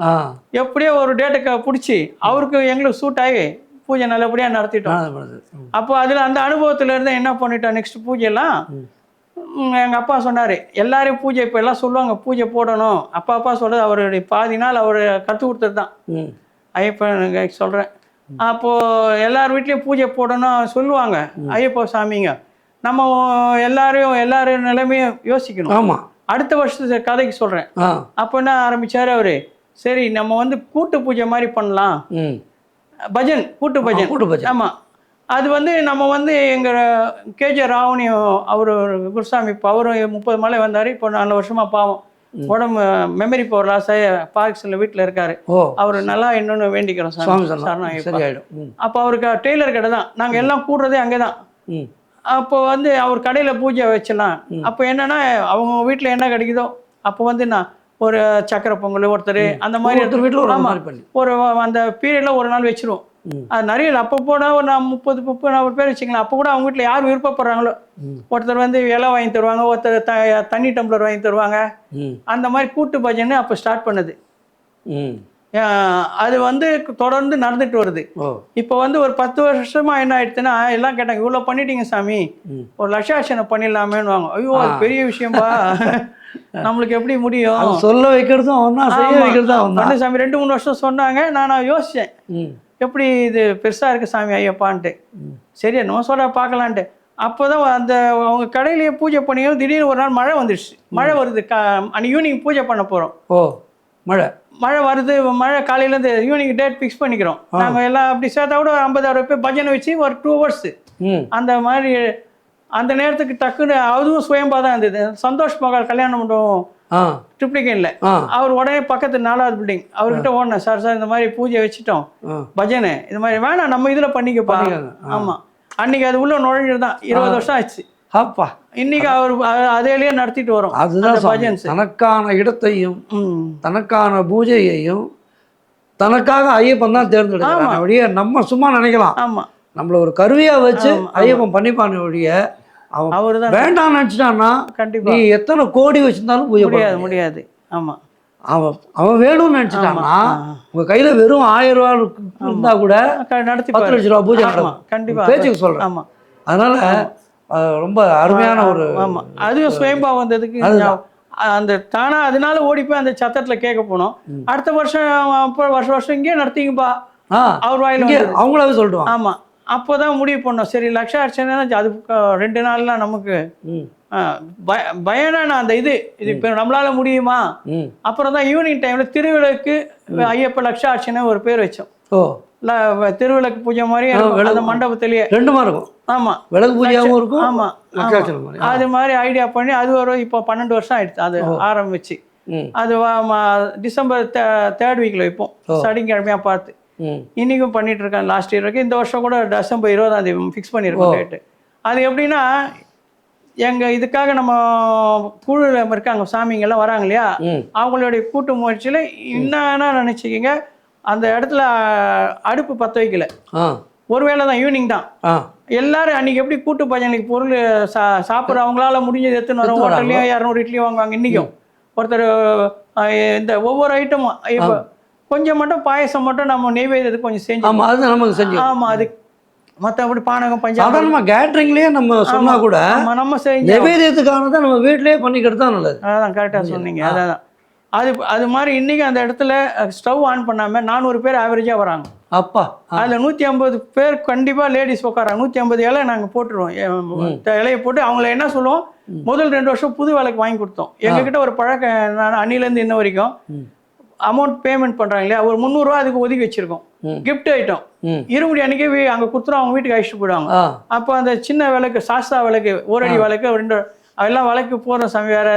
Speaker 2: எப்படியோ ஒரு டேட்டை பிடிச்சி அவருக்கு எங்களுக்கு சூட் ஆகி பூஜை நல்லபடியா நடத்திட்டோம். அப்போ அதுல அந்த அனுபவத்துல இருந்து என்ன பண்ணிட்டோம் நெக்ஸ்ட் பூஜையெல்லாம் ம், எங்க அப்பா சொன்னாரு எல்லாரையும் பூஜை இப்ப எல்லாம் சொல்லுவாங்க பூஜை போடணும். அப்பா அப்பா சொல்றது அவருடைய பாதி நாள் அவர் கத்து கொடுத்தது தான்.
Speaker 1: ம்.
Speaker 2: ஐயப்பன் சொல்கிறேன் அப்போது எல்லார் வீட்லேயும் பூஜை போடணும் சொல்லுவாங்க ஐயப்ப சாமிங்க. நம்ம எல்லாரையும் எல்லாரும் நிலைமையும் யோசிக்கணும்.
Speaker 1: ஆமா.
Speaker 2: அடுத்த வருஷத்து கதைக்கு சொல்கிறேன் அப்போ என்ன ஆரம்பிச்சார் அவர்? சரி நம்ம வந்து கூட்டு பூஜை மாதிரி பண்ணலாம். பஜன் கூட்டு பஜன்.
Speaker 1: கூட்டு பஜன்.
Speaker 2: ஆமாம் அது வந்து நம்ம வந்து எங்கள் கேஜே ராவணியும் அவர் குருசாமி இப்போ அவரும் முப்பது மலை வந்தார் இப்போ நாலு வருஷமாக பாவம். உடம்பு மெமரி பவர் லாஸ் ஆகி பார்க்ஸில் வீட்டில் இருக்காரு. அவர் நல்லா இன்னொன்று வேண்டிக்கிறோம்
Speaker 1: சொன்னா
Speaker 2: சரணம்.
Speaker 1: சரியாயிடும்.
Speaker 2: அப்போ அவருக்கு டெய்லர் கடை தான். நாங்கள் எல்லாம் கூடுறதே அங்கே தான் அப்போ வந்து அவர் கடையில் பூஜை வச்சலாம். அப்போ என்னன்னா அவங்க வீட்டில் என்ன கிடைக்குதோ அப்போ வந்து நான் ஒரு சக்கரை பொங்கல் ஒருத்தர் அந்த மாதிரி
Speaker 1: ஒருத்தர் வீட்டுல ஒரு பண்ணி.
Speaker 2: அந்த பீரியடில் ஒரு நாள் வச்சிருவோம். அது நிறைய. அப்போ போனால் ஒரு நான் முப்பது முப்பது நாற்பது பேர் வச்சுக்கலாம் அப்போ கூட அவங்க வீட்டில் யார் விருப்பப்படுறாங்களோ. ஒருத்தர் வந்து இலை வாங்கி தருவாங்க ஒருத்தர் த தண்ணி டம்ளர் வாங்கி தருவாங்க. அந்த மாதிரி கூட்டு பஜனை அப்போ ஸ்டார்ட் பண்ணுது. அது வந்து தொடர்ந்து நடந்துட்டு வருது. இப்போ வந்து ஒரு பத்து வருஷமா என்ன ஆயிடுச்சுன்னா எல்லாம் கேட்டாங்க இவ்வளோ பண்ணிட்டீங்க சாமி. ஒரு லட்சாட்சனை பண்ணிடலாமேன்னு வாங்க ஐயோ அது பெரிய விஷயம்பா. [laughs] நம்மளுக்கு எப்படி முடியும்?
Speaker 1: சொல்ல வைக்கிறதும் அவன் தான் செய்ய. வைக்கிறதும் அவன் தான்
Speaker 2: சாமி ரெண்டு மூணு வருஷம் சொன்னாங்க. நான் நான் யோசிச்சேன்.
Speaker 1: ம்.
Speaker 2: எப்படி இது பெருசா இருக்கு சாமி ஐயப்பான்ட்டு.
Speaker 1: ம்.
Speaker 2: சரி என்னமோ சொல்ற பார்க்கலான்ட்டு. அப்போதான் அந்த அவங்க கடையிலேயே பூஜை பண்ணியும் திடீர்னு ஒரு நாள் மழை வந்துடுச்சு மழை வருது. கா அன்னைக்கு ஈவினிங் பூஜை பண்ண போறோம்.
Speaker 1: ஓ மழை.
Speaker 2: மழை வருது மழை காலையிலேருந்து ஈவினிங் டேட் ஃபிக்ஸ் பண்ணிக்கிறோம். நாங்கள் எல்லாம் அப்படி சேர்த்தா கூட ஐம்பது அறுபது பேர் பஜனை வச்சு ஒரு டூ ஹவர்ஸ் அந்த மாதிரி அந்த நேரத்துக்கு டக்குன்னு அதுவும் சுயம்பா தான் இருந்தது. சந்தோஷ் மகால் கல்யாண மண்டபம் ட்ரிப்ளிகேனில் அவர் உடனே பக்கத்து நாலாவது பில்டிங் அவர்கிட்ட ஓடினேன். சார் சார் இந்த மாதிரி பூஜை வச்சுட்டோம். பஜனை. இது மாதிரி வேணாம் நம்ம இதில் பண்ணிக்கப்பா.
Speaker 1: பண்ணிக்கோங்க. ஆ.
Speaker 2: ஆமா. அன்னைக்கு அது உள்ள நுழைஞ்சது தான். இருபது வருஷம் ஆச்சு.
Speaker 1: அப்பா.
Speaker 2: இன்னைக்கு அவர் அ- அதேலயே நடத்திட்டு வரோம்.
Speaker 1: அதுதான்.
Speaker 2: பஜன்ஸ்.
Speaker 1: தனக்கான இடத்தையும் தனக்கான பூஜையையும் தனக்காக ஐயப்பன் தான் தேர்ந்தெடுக்கிறான் ஒழிய நம்ம சும்மா நினைக்கலாம்.
Speaker 2: ஆமா.
Speaker 1: நம்மள ஒரு கருவியா வச்சு. ஐயப்பன் பண்ணிப்பான ஒழிய
Speaker 2: அவர் தான்
Speaker 1: வேண்டாம்னு நினைச்சிட்டான்னா
Speaker 2: கண்டிப்பா.
Speaker 1: நீ எத்தனை கோடி வச்சிருந்தாலும் பூஜை
Speaker 2: முடியாது
Speaker 1: முடியாது.
Speaker 2: முடியாது. ஆமா.
Speaker 1: அவன் அவன் வேணும்னு நினைச்சிட்டான்னா
Speaker 2: ஆ.
Speaker 1: உங்க கையில வெறும் ஆயிரம் ரூபா இருக்கு- இருந்தா கூட
Speaker 2: நடத்தி
Speaker 1: பத்து. லட்ச ரூபா பூஜை நடக்கும்.
Speaker 2: கண்டிப்பா.
Speaker 1: பேச்சுக்கு சொல்றேன்.
Speaker 2: ஆமா.
Speaker 1: அதனால ரொம்ப அருமையான ஒரு
Speaker 2: ஆமா. அதுவும் சுயம்பா வந்ததுக்கு. அந்த தானா அதனால ஓடி போய் அந்த சத்தத்துல கேட்க போனோம். அடுத்த வருஷம் அப்போ வருஷம் வருஷம் இங்கேயே நடத்திங்கப்பா. அவர் வாயில.
Speaker 1: அவங்களாவே சொல்லிடுவாங்க.
Speaker 2: ஆமா அப்போதான் முடிவு பண்ணோம். சரி லட்ச அர்ச்சனை அது ரெண்டு நாள்லாம் நமக்கு பயனா நான் அந்த இது இது இப்போ நம்மளால முடியுமா? அப்புறம் தான் ஈவினிங் டைம்ல திருவிளக்கு ஐயப்ப லட்ச அர்ச்சனை ஒரு பேர் வச்சோம்.
Speaker 1: ஓ.
Speaker 2: திருவிளக்கு பூஜை மாதிரி அந்த மண்டபத்திலேயே.
Speaker 1: ரெண்டுமா இருக்கும்.
Speaker 2: ஆமா.
Speaker 1: விளக்கு பூஜையாகவும் இருக்கும்.
Speaker 2: ஆமா அது மாதிரி ஐடியா பண்ணி அது ஒரு இப்போ பன்னெண்டு வருஷம் ஆயிடுச்சு. அது ஆரம்பிச்சு. அது டிசம்பர் தேர்ட் வீக்ல வைப்போம். சனிக்கிழமையா பார்த்து.
Speaker 1: ம்.
Speaker 2: இன்னைக்கும் பண்ணிட்டு இருக்கேன் லாஸ்ட் இயர் வரைக்கும் இந்த வருஷம் கூட டிசம்பர் இருபதாம் தேதி ஃபிக்ஸ் பண்ணியிருக்கோம் டேட்டு அது எப்படின்னா எங்க இதுக்காக நம்ம குழுல இருக்காங்க சாமிங்கெல்லாம் வராங்க இல்லையா? அவங்களுடைய கூட்டு முயற்சியில் என்னன்னா நினச்சிக்கிங்க அந்த இடத்துல அடுப்பு பற்ற வைக்கல. ஒருவேளை தான் ஈவினிங் தான். எல்லாரும் அன்னைக்கு எப்படி கூட்டு பஜனைக்கு பொருள் சா சாப்பிட்ற அவங்களால முடிஞ்சது எடுத்துன்னு வரோம். ஹோட்டல்லையும் இரநூறு இட்லி வாங்குவாங்க இன்றைக்கும் ஒருத்தர் இந்த ஒவ்வொரு ஐட்டமும் கொஞ்சம் மட்டும் பாயசம் மட்டும் நம்ம நெய்வேத்தியத்துக்கு கொஞ்சம் செஞ்சு
Speaker 1: ஆமா அது நமக்கு செஞ்சு.
Speaker 2: ஆமா அது மற்றபடி பானகம் பஞ்சாபம்.
Speaker 1: சாதாரணமா கேட்டரிங்லயே நம்ம சொன்னா கூட
Speaker 2: நம்ம செஞ்சு
Speaker 1: நிவேதியத்துக்கானதை நம்ம வீட்டிலேயே பண்ணிக்கிறது தான் நல்லது.
Speaker 2: அதான் கரெக்டாக சொன்னீங்க. அதான் அது அது மாதிரி இன்னைக்கு அந்த இடத்துல ஸ்டவ் ஆன் பண்ணாம நானூறு பேர் ஆவரேஜாக வராங்க.
Speaker 1: அப்பா
Speaker 2: அதில் நூற்றி ஐம்பது பேர் கண்டிப்பாக லேடிஸ் உட்காராங்க நூற்றி ஐம்பது இலை நாங்கள் போட்டுருவோம். இலையை போட்டு அவங்கள என்ன சொல்லுவோம்? முதல் ரெண்டு வருஷம் புது விலைக்கு வாங்கி கொடுத்தோம். எங்ககிட்ட ஒரு பழக்கம் நான் அன்னிலேருந்து இன்ன வரைக்கும். அமௌண்ட் பேமெண்ட் பண்ணுறாங்க இல்லையா? ஒரு முந்நூறுரூவா அதுக்கு ஒதுக்கி வச்சிருக்கோம். கிஃப்ட் ஐட்டம் இருமுடி அன்னைக்கு அங்க கொடுத்துரும் அவங்க வீட்டுக்கு அழைச்சிட்டு போயிடுவாங்க. அப்போ அந்த சின்ன விளக்கு சாஸ்தா விளக்கு ஒரு அடி விளக்கு ரெண்டு அதெல்லாம் விளக்கு போடுற சாமி வேற.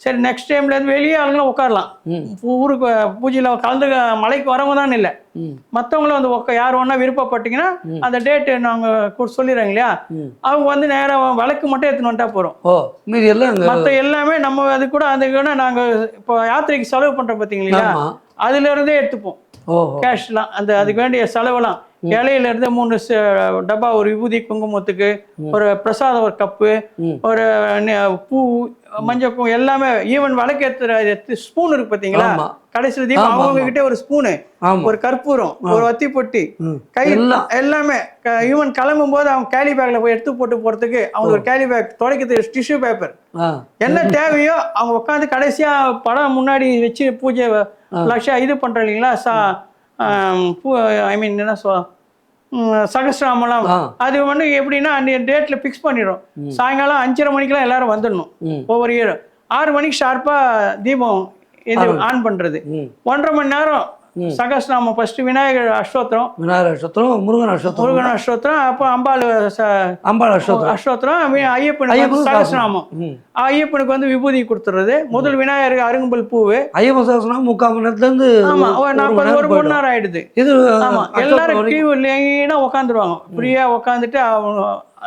Speaker 2: சரி நெக்ஸ்ட் டைம்ல இருந்து வெளியே ஆளுங்களும் உட்காரலாம். ஊருக்கு பூஜையில் கலந்து மலைக்கு வரவங்க தான் இல்லை. மற்றவங்களும் வந்து உட்கா யார் ஒன்றா விருப்பப்பட்டீங்கன்னா அந்த டேட்டு நாங்கள் சொல்லிடுறோங்க இல்லையா. அவங்க வந்து நேராக விளக்கு மட்டும் எடுத்துன்னு வந்துட்டா போகிறோம்
Speaker 1: ஓ மீதி எல்லாம் அங்க
Speaker 2: மற்ற எல்லாமே நம்ம அது கூட அது கூட நாங்கள் இப்போ யாத்திரைக்கு செலவு பண்ணுறோம் பார்த்தீங்களா
Speaker 1: ஆமா.
Speaker 2: அதுல இருந்தே எடுத்துப்போம். கேஷ்லாம் அந்த அதுக்கு வேண்டிய செலவெல்லாம். இலையில இருந்து மூணு டப்பா ஒரு விபூதி குங்குமத்துக்கு ஒரு பிரசாதம் ஒரு கப்பு. ஒரு பூ மஞ்சள் பூ எல்லாமே ஈவன் விளக்கேத்துற ஸ்பூன் இருக்கு பார்த்தீங்களா
Speaker 1: ஆமா.
Speaker 2: கடைசியில் தீபம் அவங்க கிட்ட ஒரு ஸ்பூனு ஒரு கற்பூரம் ஒரு வத்தி பொட்டி. கை
Speaker 1: எல்லாம்.
Speaker 2: ஈவன் கிளம்பும் போது அவங்க கேலி பேக்ல போய் எடுத்து போட்டு போறதுக்கு அவங்க ஒரு கேலி பேக் துடைக்கிறது டிஷ்யூ பேப்பர் என்ன தேவையோ அவங்க உட்காந்து கடைசியா படம் முன்னாடி வச்சு பூஜை லட்சம் இது பண்றோம் இல்லைங்களா? ஐ மீன் என்ன சொல் சகசிராமலாம். அது வந்து எப்படின்னா அந்த டேட்ல ஃபிக்ஸ் பண்ணிடும் சாயங்காலம் அஞ்சரை மணிக்கெல்லாம் எல்லாரும் வந்துடணும். ஒவ்வொரு இயர் ஆறு மணிக்கு ஷார்ப்பா தீபம் இது ஆன் பண்றது. ஒன்றரை மணி நேரம் சகசிராமம் ஃபர்ஸ்ட் விநாயகர் அஷ்டோத்திரம்.
Speaker 1: விநாயகர் நட்சத்திரம் முருகன் நட்சத்திரம்
Speaker 2: முருகன் அஷ்டோத்திரம் அப்போ அம்பாள்
Speaker 1: அம்பாள்
Speaker 2: அஷ்டோத்திரம். ஐயப்பனுக்கு
Speaker 1: ஐயப்பன்
Speaker 2: வந்து சகசிரநாமம்.
Speaker 1: ம்.
Speaker 2: ஐயப்பனுக்கு வந்து விபூதி கொடுத்துறது. முதல் விநாயகருக்கு அருங்கம்பல் பூவு.
Speaker 1: ஐயப்பன் சாசனம் முக்கால் மணி நேரத்துல இருந்து
Speaker 2: ஆமா
Speaker 1: ஒரு-
Speaker 2: ஒரு
Speaker 1: ஒரு
Speaker 2: நாற்பது ஒரு மணி. நேரம் ஆயிடுது.
Speaker 1: இது
Speaker 2: ஆமா
Speaker 1: அக்டோபர்
Speaker 2: எல்லாரும். கியூ லைனா உட்காந்துருவாங்க ஃப்ரீயா உட்காந்துட்டு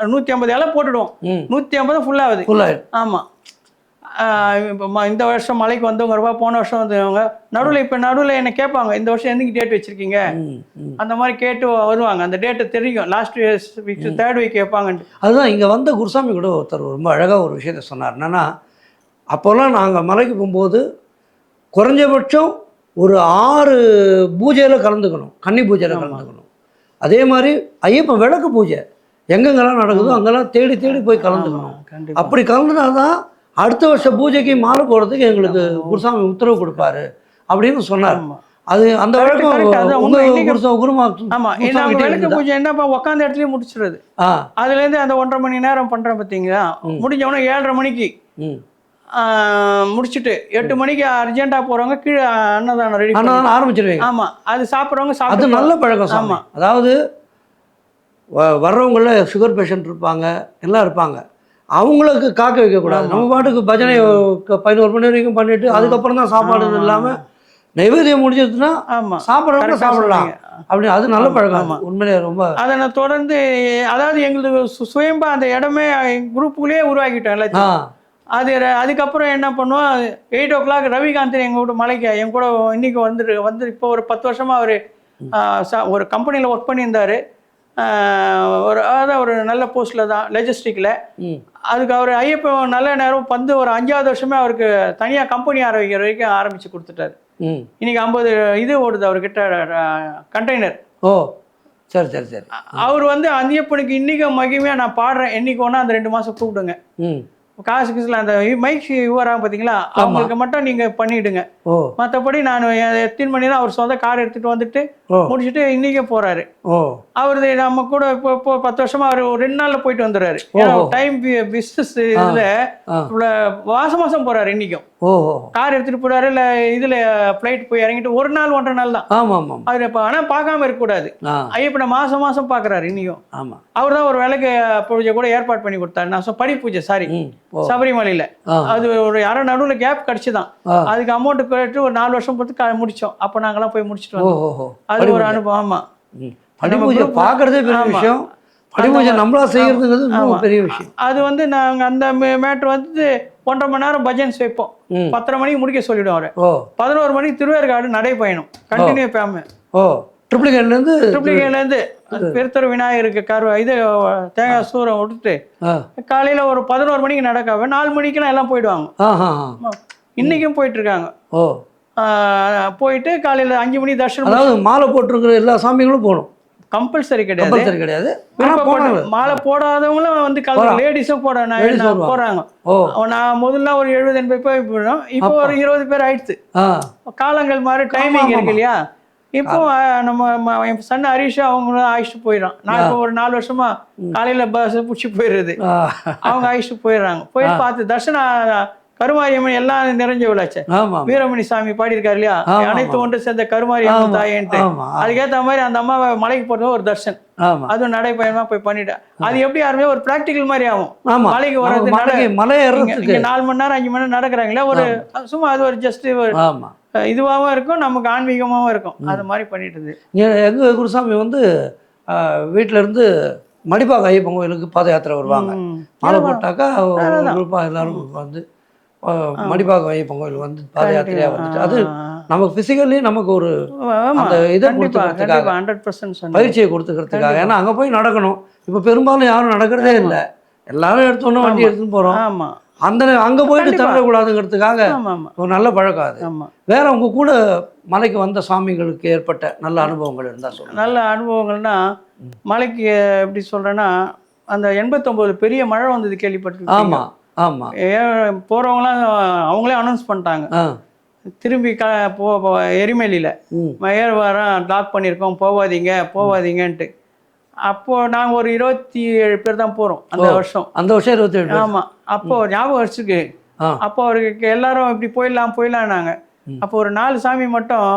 Speaker 2: நூத்தி ஐம்பது இலை போட்டுடுவோம். நூத்தி ஐம்பது ஃபுல் ஆகுது.
Speaker 1: Full ஆயிடும்
Speaker 2: ஆமா ஆஹ் இப்ப ம- இந்த வருஷம் மலைக்கு வந்தவங்க ரூபா போன வருஷம் வந்தவங்க நடுவில் இப்போ நடுவில் என்ன கேட்பாங்க இந்த வருஷம் என்னைக்கு டேட் வச்சிருக்கீங்க? அந்த மாதிரி கேட்டு வருவாங்க. அந்த டேட்டு தெரியும். லாஸ்ட் வீக் தேர்ட் வீக் கேட்பாங்கன்ட்டு.
Speaker 1: அதுதான் இங்கே வந்த குருசாமி கூட ஒருத்தர் ரொம்ப அழகாக ஒரு விஷயத்த சொன்னார். என்னன்னா அப்போல்லாம் நாங்கள் மலைக்கு போகும்போது குறைஞ்சபட்சம் ஒரு ஆறு பூஜையில் கலந்துக்கணும். கன்னி பூஜையில் கலந்துக்கணும். அதே மாதிரி ஐயப்பன் விளக்கு பூஜை. எங்கெங்கெல்லாம் நடக்குதோ அங்கெல்லாம் தேடி தேடி போய் கலந்துக்கணும். அப்படி கலந்துனாதான் அடுத்த வருஷ பூஜைக்கு மாலை போடுறதுக்கு எங்களுக்கு குருசாமி உத்தரவு கொடுப்பாரு அப்படின்னு சொன்னார். அது அந்த வழக்கம்?
Speaker 2: பூஜை என்னப்பா? உட்காந்த இடத்துலயே முடிச்சிடுறது
Speaker 1: ஆ.
Speaker 2: அதுல இருந்து அந்த ஒன்றரை மணி நேரம் பண்றேன் பார்த்தீங்களா முடிஞ்ச உடனே ஏழரை மணிக்கு முடிச்சிட்டு எட்டு மணிக்கு அர்ஜென்ட்டா போறவங்க கீழே அன்னதானம் ரெடி
Speaker 1: ஆனால் ஆரம்பிச்சிருவீங்க.
Speaker 2: ஆமா. அது சாப்பிட்றவங்க
Speaker 1: அது
Speaker 2: சாப்பிட்டு
Speaker 1: நல்ல பழக்கம்
Speaker 2: ஆமா.
Speaker 1: அதாவது வர்றவங்கள சுகர் பேஷண்ட் இருப்பாங்க எல்லாம் இருப்பாங்க. அவங்களுக்கு காக்க வைக்கக்கூடாது. நம்ம பாட்டுக்கு பஜனை பதினோரு மணி வரைக்கும் பண்ணிட்டு அதுக்கப்புறம் தான் சாப்பாடு இல்லாமல் நைவேத்தியம் முடிஞ்சதுன்னா
Speaker 2: ஆமாம்
Speaker 1: சாப்பிட்றவங்க சாப்பிடலாம். அப்படி அது நல்ல பழக்கம். உண்மையிலே ரொம்ப
Speaker 2: அதை நான் தொடர்ந்து அதாவது எங்களுக்கு சுயம்பா அந்த இடமே குரூப்புக்குள்ளேயே உருவாக்கிட்டோம் எல்லாத்தையும். அது அதுக்கப்புறம் என்ன பண்ணுவோம் எயிட் ஓ கிளாக் ரவிகாந்தன் எங்கள் கூட மலைக்கு என் கூட இன்னைக்கு வந்துரு வந்து இப்போ ஒரு பத்து வருஷமா அவர் ஒரு கம்பெனியில் ஒர்க் பண்ணியிருந்தாரு. ஒரு அதான் ஒரு நல்ல போஸ்ட்டில் தான் லெஜிஸ்டிக்கில் அதுக்கு அவர் ஐயப்பன் நல்ல நேரம் வந்து ஒரு அஞ்சாவது வருஷமே அவருக்கு தனியாக கம்பெனி ஆரம்பிக்கிற வரைக்கும் ஆரம்பித்து கொடுத்துட்டாரு.
Speaker 1: ம்.
Speaker 2: இன்னைக்கு ஐம்பது இது ஓடுது அவர்கிட்ட கண்டெய்னர்
Speaker 1: ஓ சரி சரி சரி.
Speaker 2: அவர் வந்து ஐயப்பனுக்கு இன்னைக்கு மகிமையாக நான் பாடுறேன் என்னைக்கு ஒன்றா அந்த ரெண்டு மாதம் கூப்பிடுங்க.
Speaker 1: ம்.
Speaker 2: காசு கீசில் அந்த மைக் வராங்க பார்த்தீங்களா? அவங்களுக்கு மட்டும் நீங்கள் பண்ணிவிடுங்க மற்றபடி நான் எத்தனை மணி அவர் சொந்த கார் எடுத்துகிட்டு வந்துட்டு முடிச்சுட்டு இன்றைக்கே போகிறாரு
Speaker 1: ஓ.
Speaker 2: அவரு நம்ம கூட இப்போ இப்போ பத்து வருஷமா அவர் ஒரு ரெண்டு நாளில் போயிட்டு வந்துடுறாரு. டைம் பிஸ்னஸ் இதில் மாசம் மாசம் போகிறாரு இன்றைக்கும்
Speaker 1: ஓ ஓ
Speaker 2: கார் எடுத்துகிட்டு போகிறாரு இல்லை இதில் ஃப்ளைட் போய் இறங்கிட்டு ஒரு நாள் ஒன்றரை நாள் தான்.
Speaker 1: ஆமாம் ஆமாம்
Speaker 2: அவர் இப்போ ஆனால் பார்க்காம இருக்கக்கூடாது. ஐயப்பனை மாசம் மாசம் பார்க்குறாரு இன்னைக்கும்
Speaker 1: ஆமாம்
Speaker 2: அவர் தான் ஒரு வேலைக்கு பூஜை கூட ஏற்பாடு பண்ணி கொடுத்தாரு. நான் படி பூஜை சாரி சபரிமலையில். அது ஒரு அரை நடுவில் கேப் கிடச்சி தான்
Speaker 1: ஆ.
Speaker 2: அதுக்கு அமௌண்ட் கேட்டு ஒரு நாலு வருஷம் பொறுத்து முடிச்சோம். அப்போ நாங்கெல்லாம் போய் முடிச்சுட்டு வந்தோம். அது ஒரு அனுபவம் ஆமா.
Speaker 1: ம். படிப்பூஜை பார்க்கறதே பெரிய
Speaker 2: ஆமா.
Speaker 1: விஷயம். படிப்பூஜை நம்மளா செய்யறதுங்கிறது
Speaker 2: ஆமா.
Speaker 1: பெரிய விஷயம்.
Speaker 2: அது வந்து நாங்கள் அந்த மேட்ரு வந்து ஒன்றரை மணி நேரம் பஜன்ஸ் வைப்போம். பத்தரை மணிக்கு முடிக்க சொல்லிவிடுவோம் அவரை. பதினோரு மணிக்கு திருவேற்காடு நடைப்பயணம் கண்டினியூ பேம
Speaker 1: ஓ. ட்ரிப்ளிகேட்லேருந்து
Speaker 2: ட்ரிப்ளிகேலேருந்து பெருத்தர் விநாயகருக்கு கரு இது தேங்காய் சூரம் விட்டுட்டு காலையில் ஒரு பதினோரு மணிக்கு நடக்காம நாலு மணிக்கெல்லாம் எல்லாம் போயிடுவாங்க. இன்னைக்கும் போயிட்டு இருக்காங்க
Speaker 1: ஓ
Speaker 2: போயிட்டு காலையில் அஞ்சு மணி தர்ஷனம்
Speaker 1: அதாவது மாலை போட்டிருக்கிற எல்லா சாமிகளும் போகணும்.
Speaker 2: கம்பல்சரி கிடையாது.
Speaker 1: கம்பல்சரி கிடையாது.
Speaker 2: மாலை போடாதவங்களும் வந்து கலந்து லேடிஸும் போட நான்
Speaker 1: Ladies
Speaker 2: நான்
Speaker 1: வருவாங்க.
Speaker 2: போறாங்க. நான் முதல்ல ஒரு எழுபது எண்பது பேர் போயிடும் இப்போ ஒரு இருபது பேர் ஆயிடுச்சு. காலங்கள் மாதிரி டைமிங். இருக்கு இல்லையா? இப்போ நம்ம என் சன் ஹரிஷ் அவங்க அழைச்சிட்டு போயிடும் நான் இப்போ ஒரு நாலு வருஷமா காலையில பஸ் பிடிச்சி போயிடுறது. அவங்க அழைச்சிட்டு போயிடுறாங்க. போய் பார்த்து தர்ஷனம் கருமாரியம்மன் எல்லாம் நிறைஞ்ச விழாச்சு வீரமணி சாமி பாடியிருக்காரு இல்லையா? அனைத்து. ஒன்று சேர்ந்த கருமாரியம்மன் தாயன்ட்டு.
Speaker 1: ஆமா.
Speaker 2: அதுக்கேற்ற மாதிரி அந்த அம்மாவை மலைக்கு போறது ஒரு தர்ஷன். அதுவும் நடைப்பயணமா போய் பண்ணிட்டேன் அது எப்படி யாருமே ஒரு பிராக்டிக்கல் மாதிரி ஆகும். மலைக்கு வர்றது
Speaker 1: மலை
Speaker 2: நாலு மணி நேரம் அஞ்சு மணி நேரம் நடக்கிறாங்களே ஒரு சும்மா அது ஒரு ஜஸ்ட்
Speaker 1: ஆமாம்
Speaker 2: இதுவாகவும் இருக்கும் நமக்கு ஆன்மீகமாகவும் இருக்கும். அது மாதிரி பண்ணிட்டு இருந்து
Speaker 1: எங்கள் குருசாமி வந்து வீட்டில் இருந்து மடிப்பாக ஐயப்பன் கோயிலுக்கு பாத யாத்திரை வருவாங்க. மாலை போட்டாக்கா குரூப்பாக எல்லாரும் வந்து மடிப்பாக ஐயப்பன் கோயில் வந்து பாத யாத்திரையாக வந்துட்டு அது நமக்கு ஃபிசிக்கலி நமக்கு ஒரு அந்த இதை கொடுத்துக்கிறதுக்காக. பயிற்சியை கொடுத்துக்கிறதுக்காக. ஏன்னா அங்கே போய் நடக்கணும். இப்போ பெரும்பாலும் யாரும் நடக்கிறதே இல்லை. எல்லாரும் எடுத்தோன்னே வண்டி எடுத்துன்னு போகிறோம்
Speaker 2: ஆமா.
Speaker 1: அந்த அங்கே போயிட்டு
Speaker 2: ஆமா
Speaker 1: ஒரு நல்ல பழக்கம் அது. வேற உங்க கூட மலைக்கு வந்த சாமிகளுக்கு ஏற்பட்ட நல்ல அனுபவங்கள் இருந்தா சொல்லுங்க.
Speaker 2: நல்ல அனுபவங்கள்னா மலைக்கு எப்படி சொல்றேன்னா அந்த எண்பத்தொம்போது பெரிய மழை வந்தது கேள்விப்பட்டிருக்கீங்க.
Speaker 1: ஆமா. ஆமா.
Speaker 2: ஏன் போறவங்களாம் அவங்களே அனௌன்ஸ் பண்ணிட்டாங்க. திரும்பி க போ எரிமேலியில்
Speaker 1: ம்.
Speaker 2: ஏர் வாரம் லாக் பண்ணியிருக்கோம் போவாதீங்க போவாதீங்கன்ட்டு. அப்போ நாங்கள் ஒரு இருபத்தி ஏழு பேர் தான் போகிறோம் அந்த. வருஷம்.
Speaker 1: அந்த வருஷம் இருபத்தேழு பேர்.
Speaker 2: ஆமாம் அப்போ ஞாபகம் வச்சுக்கு.
Speaker 1: ஆ.
Speaker 2: அப்போ அவருக்கு எல்லாரும் இப்படி போயிடலாம் போயிடலான்னாங்க
Speaker 1: ம்.
Speaker 2: அப்போ ஒரு நாலு சாமி மட்டும்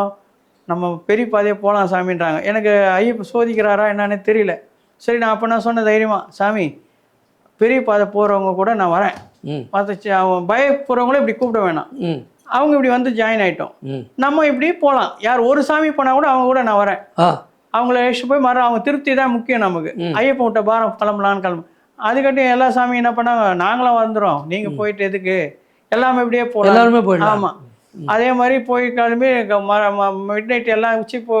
Speaker 2: நம்ம பெரிய பாதையே போகலாம் சாமின்றாங்க. எனக்கு ஐயப்ப சோதிக்கிறாரா என்னன்னு தெரியல. சரி நான் அப்போ நான் சொன்ன தைரியமா சாமி பெரிய பாதை போகிறவங்க கூட நான் வரேன்.
Speaker 1: ம்.
Speaker 2: பார்த்துச்சு அவன் பயப்படுறவங்களும் இப்படி கூப்பிட வேணாம். அவங்க இப்படி வந்து ஜாயின் ஆயிட்டோம். நம்ம இப்படி போகலாம் யார் ஒரு சாமி போனால் கூட அவங்க கூட நான் வரேன். அவங்கள அழைச்சிட்டு போய் மறு அவங்க திருப்தி தான் முக்கியம் நமக்கு. ஐயப்பன் விட்ட பாரம் கிளம்பலான்னு கிளம்பு. அதுக்கட்டி எல்லா சாமியும் என்ன பண்ணாங்க? நாங்களும் வந்துடும் நீங்க போயிட்டு எதுக்கு? எல்லாமே இப்படியே போகலாம்
Speaker 1: எல்லாருமே போயிடலாம்.
Speaker 2: ஆமா. அதே மாதிரி போய் கிளம்பி மிட் நைட் எல்லாம் உச்சி போ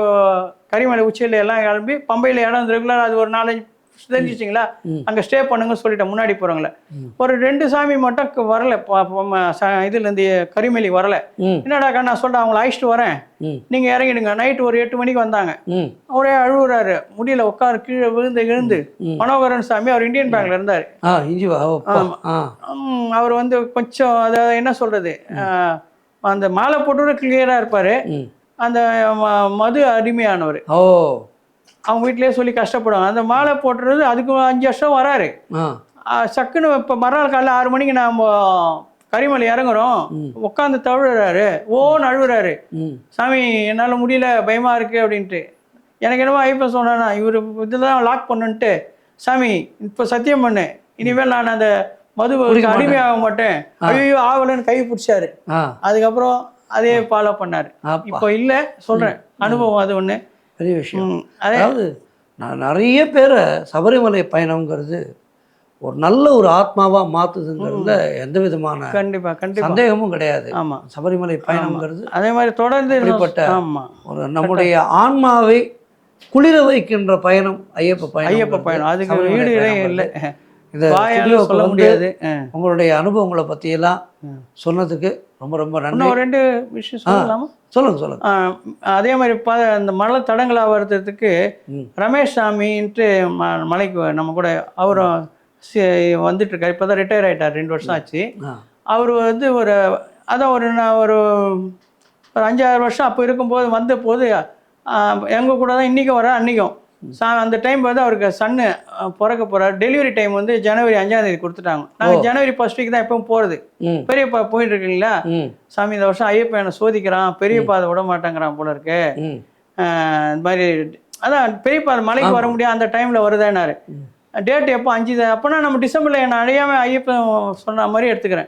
Speaker 2: கரிமலை உச்சியில் எல்லாம் கிளம்பி பம்பையில் இடம் ரெகுலர் அது ஒரு நாலஞ்சு தெரிஞ்சிச்சிங்களா. அங்கே ஸ்டே பண்ணுங்க சொல்லிட்டேன் முன்னாடி போகிறவங்கள. ஒரு ரெண்டு சாமி மட்டும் வரல இதுலேருந்து கரிமலி வரல. என்னடாக்கா நான் சொல்கிறேன் அவங்கள அழைச்சிட்டு வரேன். நீங்கள் இறங்கிடுங்க நைட்டு ஒரு எட்டு மணிக்கு வந்தாங்க. அவரே அழுகுறாரு முடியல உட்காரு கீழே விழுந்து எழுந்து.
Speaker 1: ம்.
Speaker 2: மனோகரன் சாமி அவர் இந்தியன் பேங்க்ல இருந்தார். அவர் வந்து கொஞ்சம் அதாவது என்ன சொல்றது அந்த மாலை போட்டு கிளியரா இருப்பாரு. அந்த மது அடிமையானவர்.
Speaker 1: ஓ.
Speaker 2: அவங்க வீட்டிலேயே சொல்லி கஷ்டப்படுவாங்க. அந்த மாலை போட்டுறது அதுக்கு அஞ்சு வருஷம் வராரு. சக்குன்னு இப்போ மறுநாள் காலைல ஆறு மணிக்கு நாம் கரிமலை இறங்குறோம். உட்காந்து தழுவுறாரு. அழுகுறாரு
Speaker 1: ம்.
Speaker 2: சாமி என்னால் முடியல பயமா இருக்கு அப்படின்ட்டு. எனக்கு என்னமோ ஐப்பன் சொன்னா இவர் இதெல்லாம் லாக் பண்ணுன்ட்டு. சாமி இப்போ சத்தியம் பண்ணு. இனிமேல் நான் அந்த மது. அடிமையாக மாட்டேன். ஐயோ ஆகலன்னு கை பிடிச்சாரு. அதுக்கப்புறம் அதே ஃபாலோ பண்ணாரு. இப்போ இல்லை சொல்றேன். அனுபவம் அது ஒண்ணு.
Speaker 1: பெரிய விஷயம். அதாவது நான் நிறைய பேரை சபரிமலை பயணம்ங்கிறது ஒரு நல்ல ஒரு ஆத்மாவா மாத்துதுங்கிறதுல எந்த விதமான
Speaker 2: கண்டிப்பா கண்டிப்பா.
Speaker 1: சந்தேகமும் கிடையாது.
Speaker 2: ஆமா.
Speaker 1: சபரிமலை பயணம்ங்கிறது
Speaker 2: அதே மாதிரி தொடர்ந்து
Speaker 1: இப்படிப்பட்ட
Speaker 2: ஆமா.
Speaker 1: ஒரு நம்முடைய ஆன்மாவை குளிர வைக்கின்ற பயணம் ஐயப்ப பயணம்
Speaker 2: ஐயப்ப பயணம். அதுக்கு இணை இல்லை.
Speaker 1: இந்த
Speaker 2: சொல்ல முடியாது.
Speaker 1: உங்களுடைய அனுபவங்களை பற்றியெல்லாம். சொன்னதுக்கு ரொம்ப ரொம்ப நன்றி.
Speaker 2: ரெண்டு விஷயம் சொல்லலாமா?
Speaker 1: சொல்லுங்க சொல்லுங்க.
Speaker 2: அதே மாதிரி ப இந்த மலை தடங்களா வர்றதுக்கு
Speaker 1: ம்.
Speaker 2: ரமேஷ் சாமின்ட்டு ம மலைக்கு நம்ம கூட அவரும் வந்துட்டு இருக்காரு இப்போ தான் ரிட்டையர் ஆயிட்டார் ரெண்டு வருஷம் ஆச்சு. அவர் வந்து ஒரு அதான் ஒரு நான் ஒரு ஒரு அஞ்சாறு வருஷம் அப்போ இருக்கும்போது வந்த போது எங்கள் கூட தான் இன்றைக்கும் வர அன்றைக்கும் அந்த டைம் வந்து அவருக்கு சன்னு பிறக்க போகிறார் டெலிவரி டைம் வந்து ஜனவரி அஞ்சாம் தேதி கொடுத்துட்டாங்க. நாங்கள் ஜனவரி ஃபர்ஸ்ட் வீக் தான் எப்பவும் போகிறது
Speaker 1: ம்.
Speaker 2: பெரியப்பா போயிட்டு இருக்கீங்களா சாமி இந்த வருஷம் ஐயப்பா என்னை சோதிக்கிறான். பெரியப்பா அதை விட மாட்டேங்கிறான் போல இருக்கு. இந்த மாதிரி அதான் பெரியப்பா மலைக்கு வர முடியாது. அந்த டைமில் வருதானாரு டேட் எப்போ? அஞ்சு அப்போனா நம்ம டிசம்பரில் என்ன அடையாமல் ஐயப்பன் சொன்ன மாதிரி எடுத்துக்கிறேன்.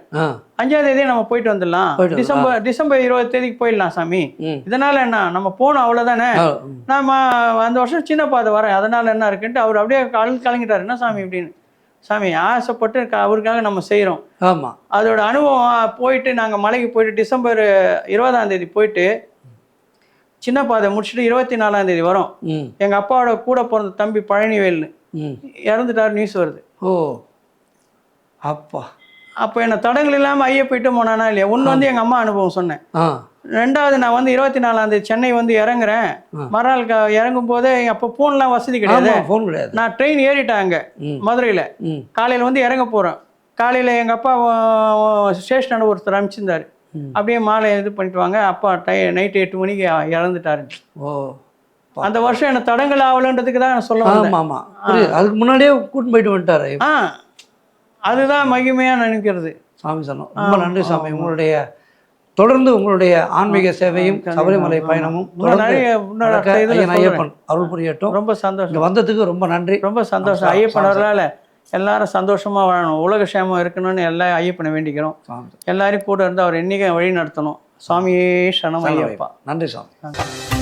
Speaker 2: அஞ்சாம் தேதி நம்ம போயிட்டு வந்துடலாம். டிசம்பர் டிசம்பர் இருபது தேதிக்கு போயிடலாம் சாமி. இதனால என்ன? நம்ம போனோம் அவ்வளோதானே
Speaker 1: ஆ, ம்.
Speaker 2: நாம அந்த வருஷம் சின்ன பாதை வரேன் அதனால என்ன இருக்குன்ட்டு அவர் அப்படியே கல் கலங்கிட்டார். என்ன சாமி இப்படின்னு? சாமி ஆசைப்பட்டு அவருக்காக நம்ம செய்கிறோம்
Speaker 1: ஆமா.
Speaker 2: அதோட அனுபவம் போயிட்டு நாங்கள் மலைக்கு போயிட்டு டிசம்பர் இருபதாம் தேதி போயிட்டு சின்ன பாதை முடிச்சுட்டு இருபத்தி நாலாம் தேதி வரோம்.
Speaker 1: ம்.
Speaker 2: எங்கள் அப்பாவோட கூட பிறந்த தம்பி பழனிவேல்னு. இறந்துட்டார் நியூஸ் வருது.
Speaker 1: ஓ அப்பா.
Speaker 2: அப்போ என்ன தடங்கள் இல்லாமல் ஐயா போயிட்டு போனானா இல்லையா? ஒன்று வந்து எங்கள் அம்மா அனுபவம் சொன்னேன். ரெண்டாவது நான் வந்து இருபத்தி நாலாம் தேதி சென்னை வந்து இறங்குறேன். மறுநாள் இறங்கும் போதே அப்போ ஃபோன்லாம் வசதி கிடையாது.
Speaker 1: ஃபோன் கிடையாது.
Speaker 2: நான் ட்ரெயின் ஏறிட்டேன் அங்கே
Speaker 1: ம்.
Speaker 2: மதுரையில். காலையில் வந்து இறங்க போகிறோம் காலையில் எங்கள் அப்பா ஸ்டேஷனான ஒருத்தர் அனுப்பிச்சிருந்தாரு. அப்படியே மாலை இது பண்ணிட்டு வாங்க. அப்பா டை நைட்டு எட்டு மணிக்கு இறந்துட்டாரு.
Speaker 1: ஓ.
Speaker 2: அந்த வருஷம் என்ன தடங்கள் ஆகலன்றதுக்கு தான் சொல்ல வந்தேன்.
Speaker 1: ஆமா ஆமா புரியுது. அதுக்கு முன்னாடியே கூட்டின்னு போயிட்டு வந்துட்டாரு.
Speaker 2: ஆ. அதுதான் மகிமையாக நினைக்கிறது.
Speaker 1: சாமி சொன்னோம் ரொம்ப நன்றி சாமி. உங்களுடைய தொடர்ந்து உங்களுடைய ஆன்மீக சேவையும் சபரிமலை பயணமும். ஐயப்பன் அருள் புரியட்டும்.
Speaker 2: ரொம்ப சந்தோஷம்.
Speaker 1: வந்ததுக்கு ரொம்ப நன்றி.
Speaker 2: ரொம்ப சந்தோஷம். ஐயப்பன் அவர்களால் எல்லாரும் சந்தோஷமா வாழணும். உலக சேமம் இருக்கணும்னு எல்லாம் ஐயப்பனை வேண்டிக்கிறோம். எல்லாரையும் கூட இருந்து அவர் என்னைக்கும் வழி நடத்தணும் சுவாமியே சரணம் ஐயப்பா.
Speaker 1: நன்றி சாமி.